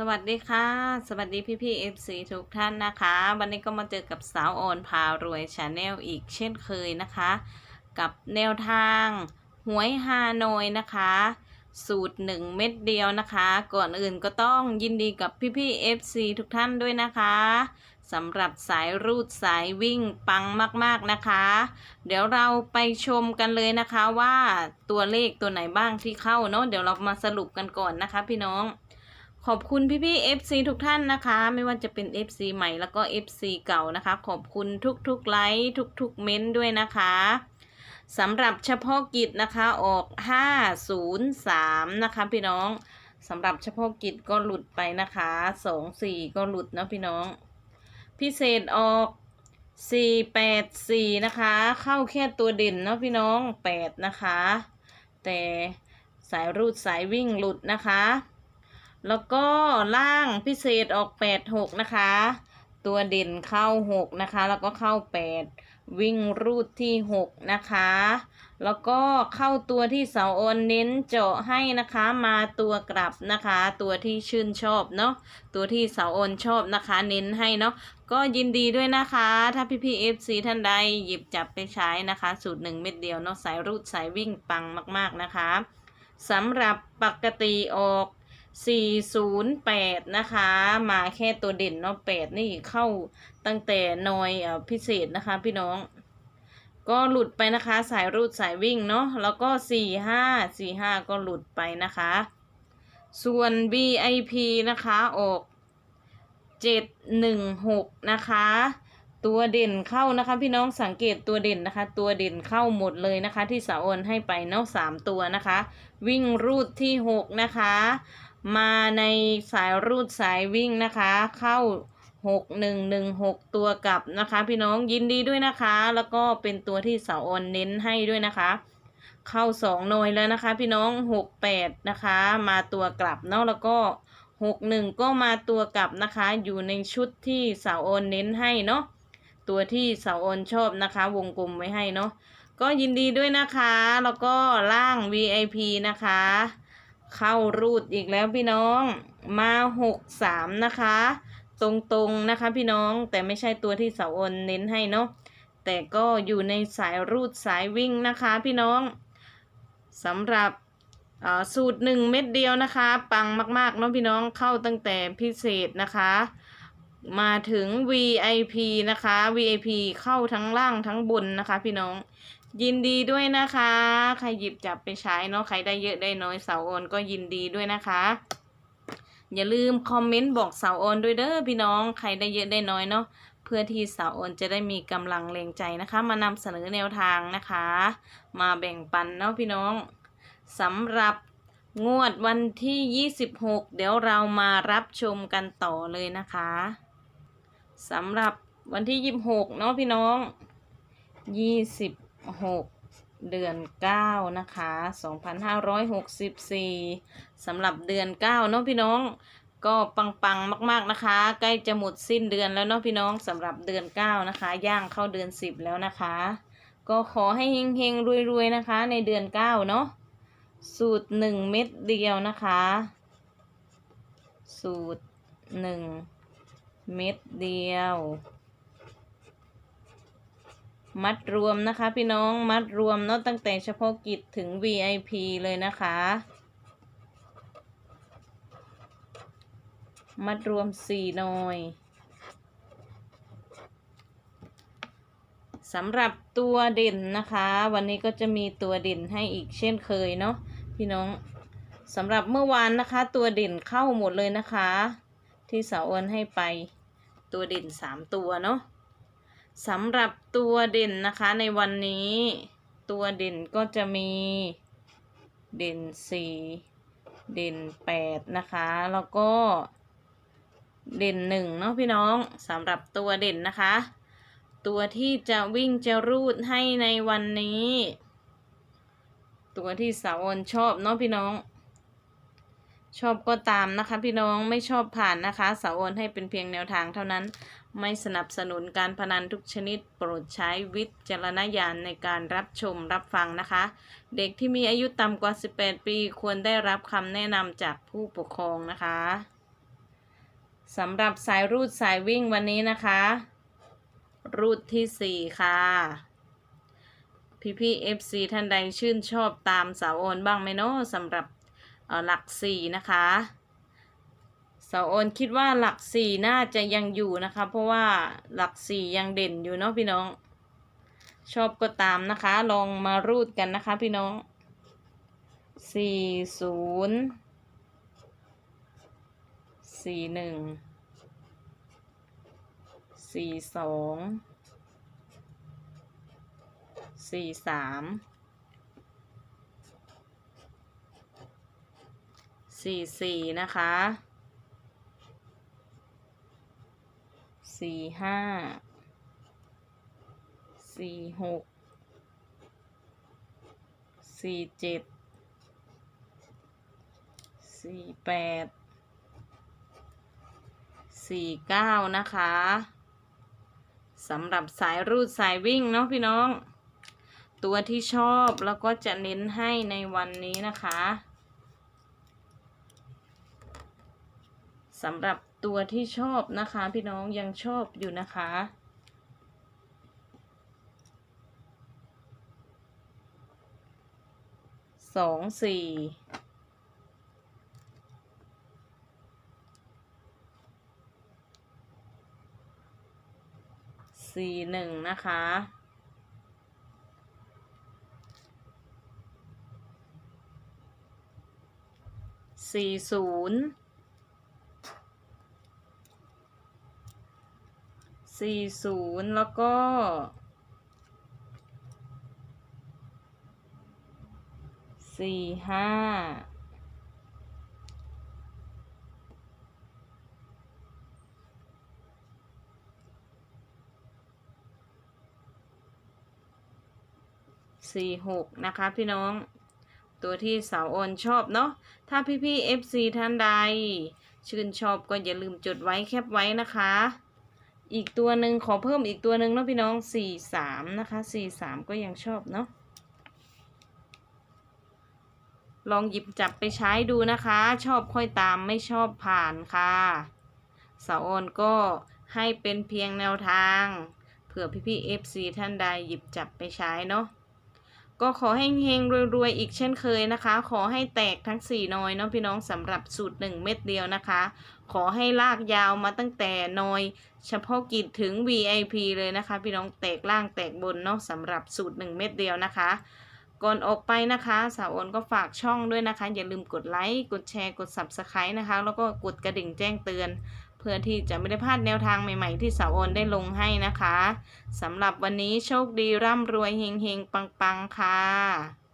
สวัสดีค่ะ สวัสดีพี่พี่เอฟซีทุกท่านนะคะ วันนี้ก็มาเจอกับสาวออนพารวยชาแนลอีกเช่นเคยนะคะ กับแนวทางหวยฮานอยนะคะ สูตรหนึ่งเม็ดเดียวนะคะ ก่อนอื่นก็ต้องยินดีกับพี่พี่เอฟซีทุกท่านด้วยนะคะสำหรับสายรูดสายวิ่งปังมากๆนะคะ เดี๋ยวเราไปชมกันเลยนะคะว่าตัวเลขตัวไหนบ้างที่เข้าเนาะเดี๋ยวเรามาสรุปกันก่อนนะคะพี่น้อง ขอบคุณพี่พี่ๆ FC ทุกท่านนะคะ ไม่ว่าจะเป็น FC ใหม่แล้วก็ FC เก่านะคะ ขอบคุณทุกๆไลค์ทุกๆเม้นต์ด้วยนะคะสำหรับเฉพาะกิจนะคะออก 503 นะคะ พี่น้องสำหรับเฉพาะกิจก็หลุดไปนะคะ 24 ก็หลุดนะพี่น้อง พิเศษออก 484 นะคะ เข้าแค่ตัวเด่นเนาะพี่น้อง 8 นะคะ แต่สายรูดสายวิ่งหลุดนะคะ แล้วก็ล่างพิเศษออก8 6นะคะ ตัวเด่นเข้า6นะคะ แล้วก็เข้า8วิ่งรูดที่6นะคะ แล้วก็เข้าตัวที่เสาโอนเน้นเจาะให้นะคะ มาตัวกลับนะคะ ตัวที่ชื่นชอบเนาะ ตัวที่เสาโอนชอบนะคะ เน้นให้เนาะ ก็ยินดีด้วยนะคะ ถ้าพี่พี่เอฟซีท่านใดหยิบจับไปใช้นะคะ สูตรหนึ่งเม็ดเดียวเนาะ สายรูดสายวิ่งปังมาก ๆนะคะสำหรับปกติออก 408นะคะ มาแค่ตัวเด่นเนาะ8นี่เข้าตั้งแต่นอยพิเศษนะคะพี่น้อง ก็หลุดไปนะคะ สายรูดสายวิ่งเนาะแล้วก็45 45ก็หลุดไปนะคะ ส่วน VIP นะคะออก716นะคะ ตัวเด่นเข้านะคะ พี่น้องสังเกตตัวเด่นนะคะ ตัวเด่นเข้าหมดเลยนะคะ ที่สาวอนให้ไปเนาะสามตัวนะคะ วิ่งรูดที่6นะคะ มาในสายรูดสายวิ่งนะคะ เข้า 6 1 1 6 ตัวกลับนะคะ พี่น้องยินดีด้วยนะคะ แล้วก็เป็นตัวที่สาวโอนเน้นให้ด้วยนะคะ เข้า2หน่วยแล้วนะคะ พี่น้อง 6 8 นะคะ มาตัวกลับเนาะแล้วก็ 6 1 ก็มาตัวกลับนะคะ อยู่ในชุดที่สาวโอนเน้นให้เนาะตัวที่สาวโอนชอบนะคะ วงกลมไว้ให้เนาะก็ยินดีด้วยนะคะ แล้วก็ล่าง VIP นะคะ เข้ารูดอีกแล้วพี่น้องมาหกสามนะคะ ตรงๆนะคะพี่น้องแต่ไม่ใช่ตัวที่เสาโอนเน้นให้เนาะแต่ก็อยู่ในสายรูดสายวิ่งนะคะพี่น้องสำหรับอ่อสูตรหนึ่งเม็ดเดียวนะคะ ปังมากๆเนาะพี่น้องเข้าตั้งแต่พิเศษนะคะ มาถึง VIP นะคะ VIP เข้าทั้งล่างทั้งบนนะคะพี่น้อง ยินดีด้วยนะคะ ใครหยิบจับไปใช้เนาะใครได้เยอะได้น้อยเสาโอนก็ยินดีด้วยนะคะ อย่าลืมคอมเมนต์บอกเสาโอนด้วยเด้อพี่น้องใครได้เยอะได้น้อยเนาะเพื่อที่เสาโอนจะได้มีกำลังแรงใจนะคะ มานำเสนอแนวทางนะคะ มาแบ่งปันเนาะพี่น้องสำหรับงวดวันที่ 26 เดี๋ยวเรามารับชมกันต่อเลยนะคะสำหรับวันที่ 26 เนาะพี่น้อง 26เดือน9นะคะ2564สำหรับเดือน9เนาะพี่น้องก็ปังๆมาก ๆนะคะ ใกล้จะหมดสิ้นเดือนแล้วเนาะพี่น้องสำหรับเดือน9นะคะ ย่างเข้าเดือน10แล้วนะคะ ก็ขอให้เฮงๆรวยๆนะคะ ในเดือน9เนาะสูตร1เม็ดเดียวนะคะ สูตร1เม็ดเดียว มัดรวมนะคะ พี่น้องมัดรวมเนาะตั้งแต่เฉพาะกิจถึง VIP เลยนะคะ มัดรวมสี่หน่อยสำหรับตัวเด่นนะคะ วันนี้ก็จะมีตัวเด่นให้อีกเช่นเคยเนาะพี่น้องสำหรับเมื่อวานนะคะ ตัวเด่นเข้าหมดเลยนะคะ ที่สาวอวนให้ไปตัวเด่นสามตัวเนาะ สำหรับตัวเด่นนะคะในวันนี้ ตัวเด่นก็จะมีเด่นสี่เด่นแปดนะคะ แล้วก็เด่นหนึ่งเนาะพี่น้องสำหรับตัวเด่นนะคะ ตัวที่จะวิ่งจะรูดให้ในวันนี้ ตัวที่สาวอนชอบเนาะพี่น้อง ชอบก็ตามนะคะ พี่น้องไม่ชอบผ่านนะคะ สาวอนให้เป็นเพียงแนวทางเท่านั้น ไม่สนับสนุนการพนันทุกชนิด โปรดใช้วิจารณญาณในการรับชมรับฟังนะคะ เด็กที่มีอายุต่ำกว่า 18 ปีควรได้รับคำแนะนำจากผู้ปกครองนะคะสำหรับสายรูดสายวิ่งวันนี้นะคะ รูดที่สี่ค่ะ พี่พี่เอฟซีท่านใดชื่นชอบตามสาวโอนบ้างไหมเนาะสำหรับหลักสี่นะคะ สาโอนคิดว่าหลักสี่น่าจะยังอยู่นะคะ เพราะว่าหลักสี่ยังเด่นอยู่เนาะพี่น้อง ชอบก็ตามนะคะ ลองมารูดกันนะคะ พี่น้องสี่ศูนย์สี่หนึ่งสี่สองสี่สามสี่สี่นะคะ สี่ห้า สี่หก สี่เจ็ด สี่แปด สี่เก้านะคะสำหรับสายรูดสายวิ่งเนาะพี่น้อง ตัวที่ชอบแล้วก็จะเน้นให้ในวันนี้นะคะสำหรับ ตัวที่ชอบนะคะ พี่น้องยังชอบอยู่นะคะ สองสี่สี่หนึ่งนะคะสี่ศูนย์ สี่ศูนย์แล้วก็สี่ห้าสี่หกนะคะพี่น้องตัวที่สาวโอนชอบเนาะถ้าพี่พี่ๆ FC ท่านใด ชื่นชอบก็อย่าลืมจดไว้แคปไว้นะคะ อีกตัวหนึ่งขอเพิ่มอีกตัวหนึ่งเนาะพี่น้องสี่สามนะคะสี่สามก็ยังชอบเนาะลองหยิบจับไปใช้ดูนะคะ ชอบค่อยตามไม่ชอบผ่านค่ะสาวโอนก็ให้เป็นเพียงแนวทาง เผื่อพี่พี่ๆ FC ท่านใดหยิบจับไปใช้เนาะก็ขอให้เฮงๆรวยๆ อีกเช่นเคยนะคะ ขอให้แตกทั้ง 4นอยเนาะพี่น้องสำหรับสูตร 1 เม็ดเดียวนะคะ ขอให้ลากยาวมาตั้งแต่นอย เฉพาะกิจถึง VIP เลยนะคะ พี่น้องแตกล่างแตกบนเนาะสำหรับสูตร 1 เม็ดเดียวนะคะ ก่อนออกไปนะคะ สาวโอนก็ฝากช่องด้วยนะคะ อย่าลืมกดไลค์กดแชร์กด Subscribe นะคะ แล้วก็กดกระดิ่งแจ้งเตือน เพื่อที่จะไม่ได้พลาดแนวทางใหม่ ๆ ที่สาวโอนได้ลงให้นะคะสำหรับวันนี้โชคดีร่ำรวยเฮงๆปังๆค่ะ